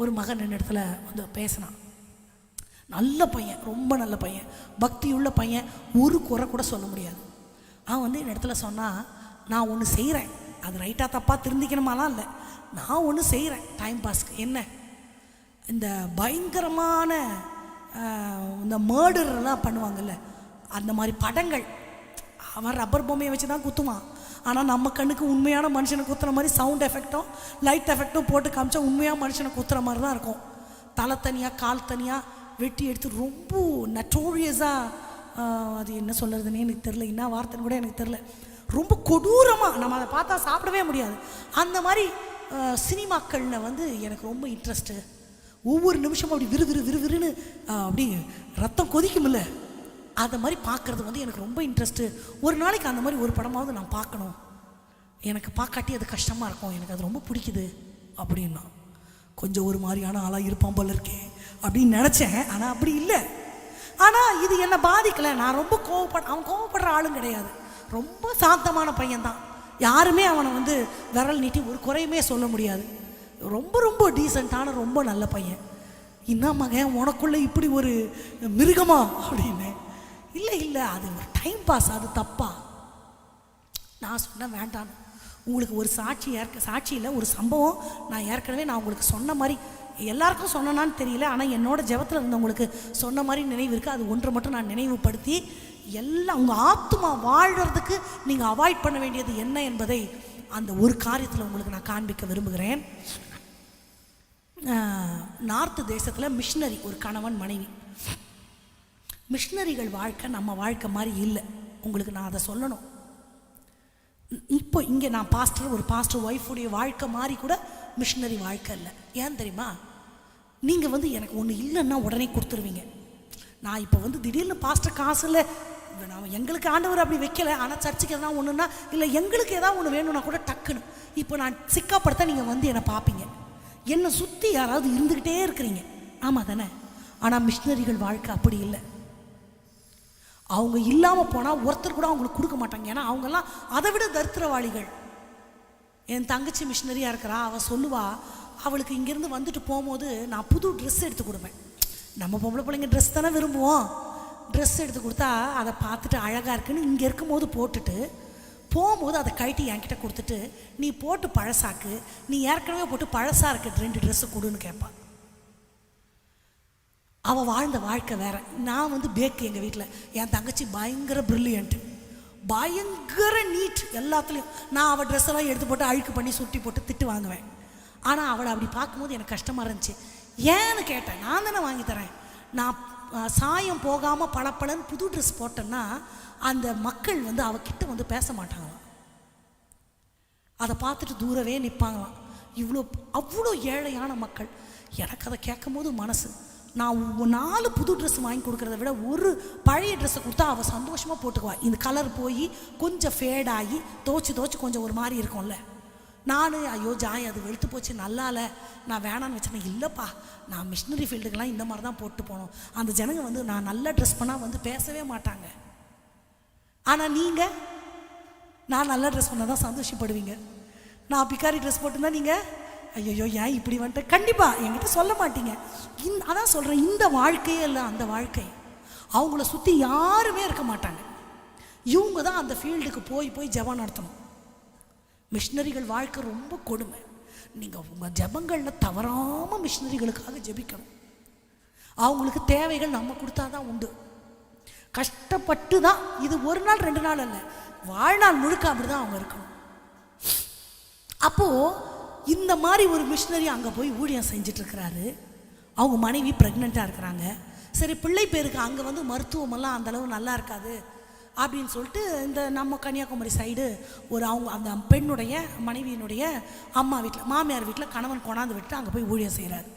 ஒரு மகன் என் இடத்துல வந்து பேசினான். நல்ல பையன் ரொம்ப நல்ல பையன். பக்தியுள்ள பையன் ஒரு குறை கூட சொல்ல முடியாது. அவன் வந்து என் இடத்துல சொன்னால் நான் ஒன்று செய்கிறேன் அது ரைட்டாக தப்பாக திருந்திக்கணுமாலாம் இல்லை. நான் ஒன்று செய்கிறேன் டைம் பாஸ்க்கு என்ன? இந்த பயங்கரமான இந்த மேர்டர்லாம் பண்ணுவாங்கல்ல அந்த மாதிரி படங்கள். அவன் ரப்பர் பொம்மையை வச்சு தான் குத்துவான். ஆனால் நம்ம கண்ணுக்கு உண்மையான மனுஷனை குத்துற மாதிரி சவுண்ட் எஃபெக்ட்டும் லைட் எஃபெக்ட்டும் போட்டு காமிச்சா உண்மையாக மனுஷனை குத்துற மாதிரி தான் இருக்கும். தலை தனியாக கால் தனியாக வெட்டி எடுத்து ரொம்ப நட்டோரியஸாக அது என்ன சொல்கிறதுனே எனக்கு தெரில என்ன வார்த்தைன்னு கூட எனக்கு தெரில ரொம்ப கொடூரமாக நம்ம அதை பார்த்தா சாப்பிடவே முடியாது. அந்த மாதிரி சினிமாக்களில் வந்து எனக்கு ரொம்ப இன்ட்ரெஸ்ட்டு ஒவ்வொரு நிமிஷமும் அப்படி விறுவிறு விறுவிறுன்னு அப்படி ரத்தம் கொதிக்கும்ல. அதை மாதிரி பார்க்குறது வந்து எனக்கு ரொம்ப இன்ட்ரெஸ்ட்டு ஒரு நாளைக்கு அந்த மாதிரி ஒரு படமாவது நான் பார்க்கணும். எனக்கு பார்க்காட்டி அது கஷ்டமாக இருக்கும். எனக்கு அது ரொம்ப பிடிக்குது அப்படின்னா. கொஞ்சம் ஒரு மாதிரியான ஆளாக இருப்பான் போல இருக்கே அப்படின்னு நினச்சேன். ஆனால் அப்படி இல்லை. ஆனால் இது என்னை பாதிக்கலை. நான் ரொம்ப கோவப்பட அவன் கோவப்படுற ஆளும் கிடையாது. ரொம்ப சாந்தமான பையன்தான். யாருமே அவனை வந்து விரல் நீட்டி ஒரு குறையுமே சொல்ல முடியாது. ரொம்ப ரொம்ப டீசெண்டான ரொம்ப நல்ல பையன். என்ன மகன் உனக்குள்ளே இப்படி ஒரு மிருகமா? அப்படின்னு. இல்லை இல்லை அது ஒரு டைம் பாஸ் அது தப்பா? நான் சொன்னேன் வேண்டாம் உங்களுக்கு ஒரு சாட்சி ஏற்க சாட்சி இல்லை ஒரு சம்பவம் நான் ஏற்கனவே நான் உங்களுக்கு சொன்ன மாதிரி எல்லாருக்கும் சொன்னனான்னு தெரியல ஆனால் என்னோட ஜெபத்தில் இருந்தவங்களுக்கு சொன்ன மாதிரி நினைவு இருக்குது அது ஒன்றை மட்டும் நான் நினைவுபடுத்தி எல்லாம் உங்கள் ஆத்மா வாழ்கிறதுக்கு நீங்கள் அவாய்ட் பண்ண வேண்டியது என்ன என்பதை அந்த ஒரு காரியத்தில் உங்களுக்கு நான் காண்பிக்க விரும்புகிறேன். நார்த்து தேசத்தில் மிஷினரி ஒரு கணவன் மனைவி. மிஷினரிகள் வாழ்க்கை நம்ம வாழ்க்கை மாதிரி இல்லை. உங்களுக்கு நான் அதை சொல்லணும். இப்போ இங்கே நான் பாஸ்டர் ஒரு பாஸ்டர் ஒய்ஃபுடைய வாழ்க்கை மாதிரி கூட மிஷினரி வாழ்க்கை இல்லை. ஏன் தெரியுமா? நீங்கள் வந்து எனக்கு ஒன்று இல்லைன்னா உடனே கொடுத்துருவீங்க. நான் இப்போ வந்து திடீர்னு பாஸ்டர் காசு இல்லை நான் எங்களுக்கு ஆண்டவர் அப்படி வைக்கல ஆனால் சர்ச்சுக்கு எதனா ஒன்றுன்னா இல்லை எங்களுக்கு எதாவது ஒன்று வேணும்னா கூட டக்குன்னு. இப்போ நான் சிக்காப்படுத்த நீங்கள் வந்து என்னை பார்ப்பீங்க என்னை சுற்றி யாராவது இருந்துக்கிட்டே இருக்கிறீங்க. ஆமாம் தானே? ஆனால் மிஷினரிகள் வாழ்க்கை அப்படி இல்லை. அவங்க இல்லாமல் போனால் ஒருத்தர் கூட அவங்களுக்கு கொடுக்க மாட்டாங்க. ஏன்னா அவங்கெல்லாம் அதை விட தரித்திரவாளிகள். என் தங்கச்சி மிஷினரியாக இருக்கிறா. அவள் சொல்லுவா அவளுக்கு இங்கேருந்து வந்துட்டு போகும்போது நான் புது ட்ரெஸ் எடுத்து கொடுப்பேன். நம்ம பொம்பளை பிள்ளைங்க ட்ரெஸ் தானே விரும்புவோம். ட்ரெஸ் எடுத்து கொடுத்தா அதை பார்த்துட்டு அழகாக இருக்குன்னு இங்கே இருக்கும்போது போட்டுட்டு போகும்போது அதை கழட்டி என்கிட்ட கொடுத்துட்டு நீ போட்டு பழசாக்கு. நீ ஏற்கனவே போட்டு பழசாக இருக்க ரெண்டு ட்ரெஸ்ஸு கொடுன்னு கேட்பான் அவள் வாழ்ந்த வாழ்க்கை வேற. நான் வந்து பேக்கு எங்கள் வீட்டில் என் தங்கச்சி பயங்கர பிரில்லியன்ட்டு பயங்கர நீட் எல்லாத்துலேயும். நான் அவள் ட்ரெஸ் எல்லாம் எடுத்து போட்டு அழுக்கு பண்ணி சுட்டி போட்டு திட்டு வாங்குவேன். ஆனால் அவளை அப்படி பார்க்கும்போது எனக்கு கஷ்டமாக இருந்துச்சு. ஏன்னு கேட்டேன். நான் தானே வாங்கி தரேன். நான் சாயம் போகாமல் பளபளன்னு புது ட்ரெஸ் போட்டேன்னா அந்த மக்கள் வந்து அவகிட்ட வந்து பேச மாட்டாங்களாம். அதை பார்த்துட்டு தூரவே நிற்பாங்களாம் இவ்வளோ அவ்வளோ ஏழையான மக்கள். எனக்கு அதை கேட்கும்போது மனசு நான் நாலு புது ட்ரெஸ் வாங்கி கொடுக்குறத விட ஒரு பழைய ட்ரெஸ்ஸை கொடுத்தா அவள் சந்தோஷமாக போட்டுக்குவா. இந்த கலர் போய் கொஞ்சம் ஃபேடாகி தோச்சு தோச்சு கொஞ்சம் ஒரு மாதிரி இருக்கும்ல. நான் ஐயோ ஜாய் அது வெளுத்து போச்சு நல்லா இல்லை நான் வேணான்னு வச்சேன் இல்லைப்பா நான் மிஷினரி ஃபீல்டுக்கெலாம் இந்த மாதிரி தான் போட்டு போனோம். அந்த ஜனங்க வந்து நான் நல்லா ட்ரெஸ் பண்ணால் வந்து பேசவே மாட்டாங்க. ஆனால் நீங்கள் நான் நல்லா ட்ரெஸ் பண்ணால் தான் சந்தோஷப்படுவீங்க. நான் பிக்காரி ட்ரெஸ் போட்டுருந்தா நீங்கள் ஐயோ ஏன் இப்படி வந்துட்டு? கண்டிப்பாக என்கிட்ட சொல்ல மாட்டீங்க. இந் அதான் சொல்கிறேன் இந்த வாழ்க்கையே இல்லை அந்த வாழ்க்கை. அவங்கள சுற்றி யாருமே இருக்க மாட்டாங்க. இவங்க தான் அந்த ஃபீல்டுக்கு போய் போய் ஜெபம் நடத்தணும். மிஷினரிகள் வாழ்க்கை ரொம்ப கொடுமை. நீங்கள் உங்கள் ஜபங்களில் தவறாமல் மிஷினரிகளுக்காக ஜெபிக்கணும். அவங்களுக்கு தேவைகள் நம்ம கொடுத்தா தான் உண்டு. கஷ்டப்பட்டு தான் இது ஒரு நாள் ரெண்டு நாள் இல்லை வாழ்நாள் முழுக்க அப்படி தான் அவங்க இருக்கணும். அப்போது இந்த மாதிரி ஒரு மிஷினரி அங்கே போய் ஊழியம் செஞ்சிட்ருக்கிறாரு அவங்க மனைவி ப்ரெக்னெண்ட்டாக இருக்கிறாங்க. சரி பிள்ளை பேருக்கு அங்கே வந்து மருத்துவமெல்லாம் அந்தளவு நல்லா இருக்காது அப்படின்னு சொல்லிட்டு இந்த நம்ம கன்னியாகுமரி சைடு ஒரு அவங்க அந்த பெண்ணுடைய மனைவியினுடைய அம்மா வீட்டில் மாமியார் வீட்டில் கணவன் கொண்டாந்து விட்டு அங்கே போய் ஊழியம் செய்கிறாரு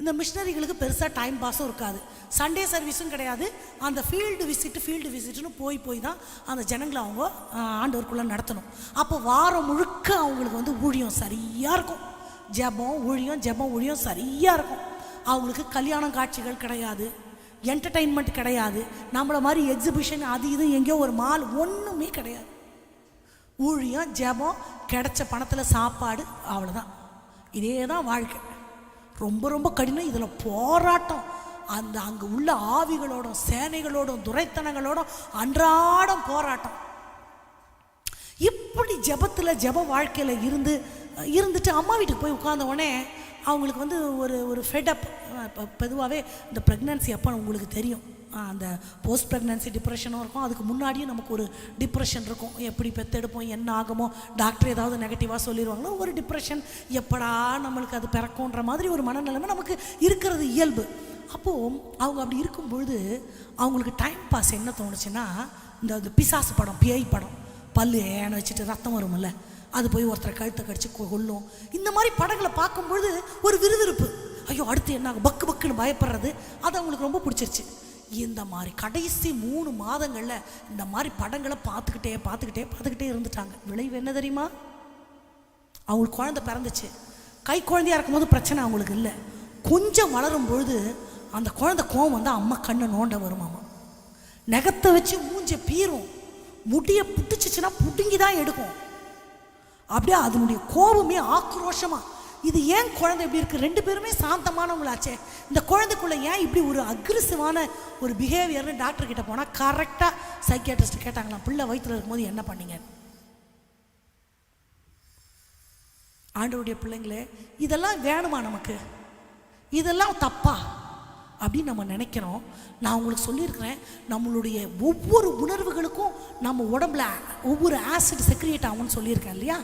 இந்த மிஷினரிகளுக்கு பெருசாக டைம் பாஸும் இருக்காது. சண்டே சர்வீஸும் கிடையாது. அந்த ஃபீல்டு விசிட்டு ஃபீல்டு விசிட்டுன்னு போய் போய் தான் அந்த ஜனங்களை அவங்க ஆண்டவருக்குள்ளே நடத்தணும். அப்போ வாரம் முழுக்க அவங்களுக்கு வந்து ஊழியம் சரியாக இருக்கும். ஜெபம் ஊழியம் ஜெபம் ஊழியம் சரியாக இருக்கும். அவங்களுக்கு கல்யாணம் காட்சிகள் கிடையாது. என்டர்டெயின்மெண்ட் கிடையாது. நம்மள மாதிரி எக்ஸிபிஷன் அது இது எங்கேயோ ஒரு மால் ஒன்றுமே கிடையாது. ஊழியம் ஜெபம் கிடைச்ச பணத்தில் சாப்பாடு அவ்வளோதான் இதே தான் வாழ்க்கை. ரொம்ப ரொம்ப கடினம். இதில் போராட்டம். அந்த அங்கே உள்ள ஆவிகளோடும் சேனைகளோடும் துரைத்தனங்களோடும் அன்றாடம் போராட்டம். இப்படி ஜெபத்தில் ஜப வாழ்க்கையில் இருந்து இருந்துட்டு அம்மா வீட்டுக்கு போய் உட்கார்ந்த உடனே அவங்களுக்கு வந்து ஒரு ஒரு ஃபெடப் பொதுவாகவே இந்த ப்ரெக்னன்சி அப்போ உங்களுக்கு தெரியும். அந்த போஸ்ட் ப்ரெக்னன்சி டிப்ரெஷனும் இருக்கும். அதுக்கு முன்னாடியும் நமக்கு ஒரு டிப்ரெஷன் இருக்கும். எப்படி பெத்தெடுப்போம் என்ன ஆகுமோ டாக்டர் ஏதாவது நெகட்டிவாக சொல்லிடுவாங்களோ ஒரு டிப்ரெஷன் எப்படா நம்மளுக்கு அது பிறக்கும்ன்ற மாதிரி ஒரு மனநிலைமை நமக்கு இருக்கிறது இயல்பு. அப்போது அவங்க அப்படி இருக்கும் பொழுது அவங்களுக்கு டைம் பாஸ் என்ன தோணுச்சுன்னா இந்த பிசாசு படம் பேய் படம். பல்லு ஏன வச்சுட்டு ரத்தம் வரும்ல. அது போய் ஒருத்தரை கழுத்தை கடிச்சு கொள்ளும் கொல்லும். இந்த மாதிரி படங்களை பார்க்கும்பொழுது ஒரு விறுவிறுப்பு. ஐயோ அடுத்து என்ன ஆகும்? பக்கு பக்குன்னு பயப்படுறது அது அவங்களுக்கு ரொம்ப பிடிச்சிருச்சு. இந்த மாதிரி கடைசி மூணு மாதங்களில் இந்த மாதிரி படங்களை பார்த்துக்கிட்டே பார்த்துக்கிட்டே பார்த்துக்கிட்டே இருந்துட்டாங்க. விளைவு என்ன தெரியுமா? அவங்களுக்கு குழந்தை பிறந்துச்சு. கை குழந்தையா இருக்கும்போது பிரச்சனை அவங்களுக்கு இல்லை. கொஞ்சம் வளரும் பொழுது அந்த குழந்தை கோவம் வந்து அம்மா கண்ணை நோண்ட வருமாமா நகத்தை வச்சு மூஞ்ச பீரும். முடியை புட்டுச்சுச்சுன்னா புடுங்கி தான் எடுக்கும். அப்படியே அதனுடைய கோபமே ஆக்ரோஷமாக இது ஏன் குழந்தை இப்படி இருக்குது ரெண்டு பேருமே சாந்தமானவங்களாச்சே. இந்த குழந்தைக்குள்ளே ஏன் இப்படி ஒரு அக்ரெசிவான ஒரு பிஹேவியர்னு டாக்டர் கிட்ட போனால் கரெக்டாக சைக்கியாட்ரிஸ்ட் கேட்டாங்களாம். பிள்ளை வயிற்றில் இருக்கும்போது என்ன பண்ணீங்க? ஆண்டவருடைய பிள்ளைங்களே இதெல்லாம் வேணுமா நமக்கு? இதெல்லாம் தப்பா? அப்படின்னு நம்ம நினைக்கிறோம். நான் உங்களுக்கு சொல்லியிருக்கிறேன் நம்மளுடைய ஒவ்வொரு உணர்வுகளுக்கும் நம்ம உடம்புல ஒவ்வொரு ஆசிட் செக்ரியேட் ஆகும்னு சொல்லியிருக்கேன் இல்லையா?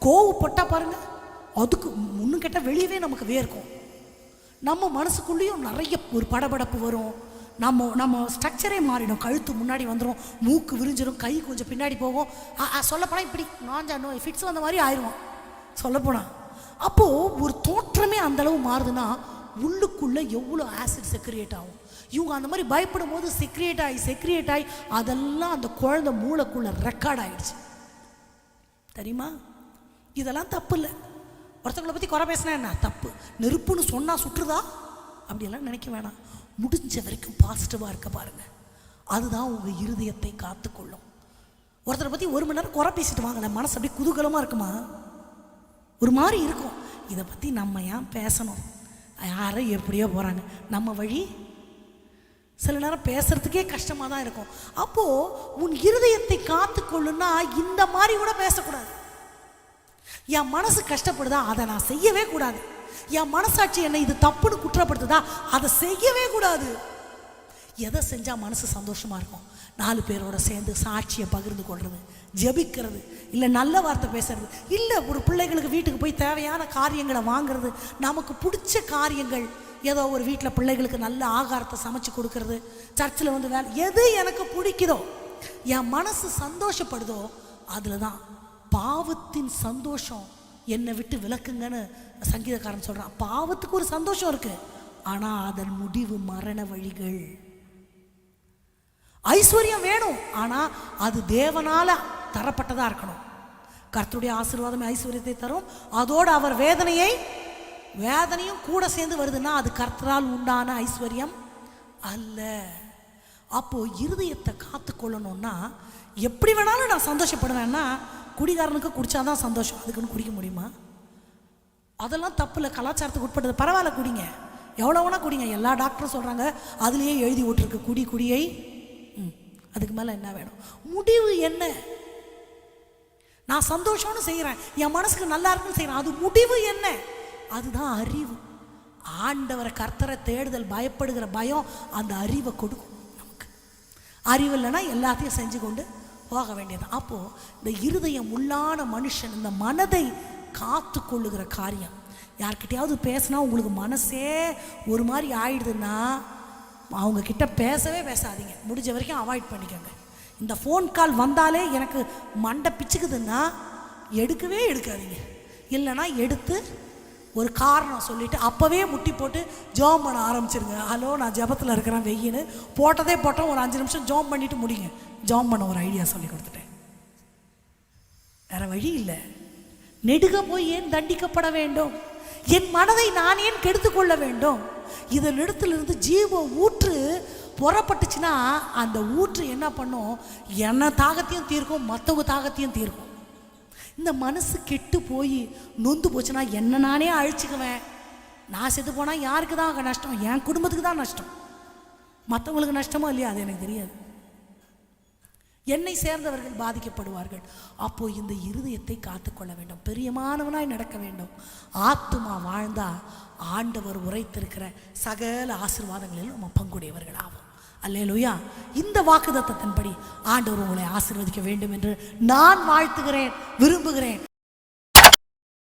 கோவப்பட்டா பாருங்கள் அதுக்கு முன்னும் கேட்டால் வெளியவே நமக்கு வேர்க்கும். நம்ம மனசுக்குள்ளேயும் நிறைய ஒரு படபடப்பு வரும். நம்ம நம்ம ஸ்ட்ரக்சரே மாறிடும். கழுத்து முன்னாடி வந்துடும் மூக்கு விரிஞ்சிடும் கை கொஞ்சம் பின்னாடி போகும். சொல்லப்போனால் இப்படி நாஞ்சா நோ ஃபிட்ஸ் வந்த மாதிரி ஆயிடுவோம் சொல்லப்போனால் அப்போது ஒரு தோற்றமே அந்த அளவு மாறுதுன்னா உள்ளுக்குள்ளே எவ்வளோ ஆசிட் செக்ரியேட் ஆகும். இவங்க அந்த மாதிரி பயப்படும் போது செக்ரியேட் ஆகி செக்ரியேட் ஆகி அதெல்லாம் அந்த குழந்தை மூளைக்குள்ளே ரெக்கார்ட் ஆகிடுச்சு தெரியுமா? இதெல்லாம் தப்பு இல்லை. ஒருத்தவங்களை பற்றி குறை பேசினா என்ன? தப்பு. நெருப்புன்னு சொன்னால் சுற்றுதா? அப்படியெல்லாம் நினைக்க வேணாம். முடிஞ்ச வரைக்கும் பாசிட்டிவாக இருக்க பாருங்கள் அதுதான் உங்கள் இருதயத்தை காத்துக்கொள்ளும். ஒருத்தரை பற்றி ஒரு மணி நேரம் குறை பேசிட்டு வாங்கலை மனசு அப்படியே குதூகலமாக இருக்குமா? ஒரு மாதிரி இருக்கும். இதை பற்றி நம்ம ஏன் பேசணும்? யாரோ எப்படியோ போகிறாங்க நம்ம வழி? சில நேரம் பேசுறதுக்கே கஷ்டமாக தான் இருக்கும். அப்போது உன் இருதயத்தை காத்துக்கொள்ளுன்னா இந்த மாதிரி கூட பேசக்கூடாது. என் மனசு கஷ்டப்படுதா? அதை நான் செய்யவே கூடாது. என் மனசாட்சி என்னை இது தப்புன்னு குற்றப்படுத்துதா? அதை செய்யவே கூடாது. எதை செஞ்சால் மனசு சந்தோஷமாக இருக்கும்? நாலு பேரோட சேர்ந்து சாட்சியை பகிர்ந்து கொள்வது ஜெபிக்கிறது இல்லை நல்ல வார்த்தை பேசுறது இல்லை ஒரு பிள்ளைகளுக்கு வீட்டுக்கு போய் தேவையான காரியங்களை வாங்குறது நமக்கு பிடிச்ச காரியங்கள் ஏதோ ஒரு வீட்டில் பிள்ளைகளுக்கு நல்ல ஆகாரத்தை சமைச்சு கொடுக்கறது சர்ச்சில் வந்து வேலை எது எனக்கு பிடிக்குதோ என் மனசு சந்தோஷப்படுதோ அதில் தான் பாவத்தின் சந்தோஷம். என்னை விட்டு விலக்குங்கன்னு சங்கீதக்காரன் சொல்கிறான் பாவத்துக்கு ஒரு சந்தோஷம் இருக்குது ஆனால் அதன் முடிவு மரண வழிகள். ஐஸ்வர்யம் வேணும். ஆனால் அது தேவனால் தரப்பட்டதாக இருக்கணும். கர்த்தருடைய ஆசீர்வாதம் ஐஸ்வர்யத்தை தரும். அதோடு அவர் வேதனையை வேதனையும் கூட சேர்ந்து வருதுன்னா அது கர்த்தரால் உண்டான ஐஸ்வர்யம் அல்ல. அப்போது இருதயத்தை காத்துக்கொள்ளணும்னா எப்படி வேணாலும் நான் சந்தோஷப்படுவேன்னா குடிகாரனுக்கு குடித்தாதான் சந்தோஷம். அதுக்குன்னு குடிக்க முடியுமா? அதெல்லாம் தப்பு இல்லை கலாச்சாரத்துக்கு உட்பட்டது. பரவாயில்ல குடிங்க. எவ்வளோ குடிங்க. எல்லா டாக்டரும் சொல்கிறாங்க அதுலேயே எழுதி விட்டுருக்கு. குடி குடியை. ம். அதுக்கு மேலே என்ன வேணும்? முடிவு என்ன? நான் சந்தோஷம்னு செய்கிறேன் என் மனசுக்கு நல்லா இருக்குன்னு செய்கிறேன் அது முடிவு என்ன? அதுதான் அறிவு. ஆண்டவரை கர்த்தரை தேடுதல் பயப்படுகிற பயம் அந்த அறிவை கொடுக்கும் நமக்கு. அறிவு இல்லைன்னா எல்லாத்தையும் செஞ்சு கொண்டு போக வேண்டியது. அப்போது இந்த இருதயம் உள்ளான மனுஷன் இந்த மனதை காத்து கொள்ளுகிற காரியம். யார்கிட்டையாவது பேசினா உங்களுக்கு மனசே ஒரு மாதிரி ஆயிடுதுன்னா அவங்க கிட்ட பேசவே பேசாதீங்க. முடிஞ்ச வரைக்கும் அவாய்ட் பண்ணிக்கோங்க. இந்த ஃபோன் கால் வந்தாலே எனக்கு மண்டை பிச்சுக்குதுன்னா எடுக்கவே எடுக்காதீங்க. இல்லைன்னா எடுத்து ஒரு காரணம் சொல்லிவிட்டு அப்போவே முட்டி போட்டு ஜோம் பண்ண ஆரம்பிச்சிருங்க. ஹலோ நான் ஜெபத்தில் இருக்கிறேன் வெயின்னு. போட்டதே போட்டோம் ஒரு அஞ்சு நிமிஷம் ஜோம் பண்ணிவிட்டு முடிங்க. ஜோம் பண்ண ஒரு ஐடியா சொல்லி கொடுத்துட்டேன். வேறு வழி இல்லை. நெடுக போய் ஏன் தண்டிக்கப்பட வேண்டும்? என் மனதை நான் ஏன் கெடுத்து கொள்ள வேண்டும்? இதன் இடத்துலேருந்து ஜீவ ஊற்று புறப்பட்டுச்சுன்னா அந்த ஊற்று என்ன பண்ணும்? என்ன தாகத்தையும் தீர்க்கும் மற்றவங்க தாகத்தையும் தீர்க்கும். இந்த மனசு கெட்டு போய் நொந்து போச்சுன்னா என்ன நானே அழிச்சுக்குவேன். நான் செத்து போனால் யாருக்கு தான் நஷ்டம்? என் குடும்பத்துக்கு தான் நஷ்டம். மற்றவங்களுக்கு நஷ்டமோ இல்லையா அது எனக்கு தெரியாது. என்னை சேர்ந்தவர்கள் பாதிக்கப்படுவார்கள். அப்போ இந்த இருதயத்தை காத்துக்கொள்ள வேண்டும். பெரியமானவனாய் நடக்க வேண்டும். ஆத்துமா வாழ்ந்தா ஆண்டவர் உரைத்திருக்கிற சகல ஆசீர்வாதங்களில் நம்ம பங்குடையவர்கள் ஆகும் அல்லேலூயா. இந்த வாக்குதத்தத்தின்படி ஆண்டவர் உங்களை ஆசீர்வதிக்க வேண்டும் என்று நான் வாழ்த்துகிறேன் விரும்புகிறேன்.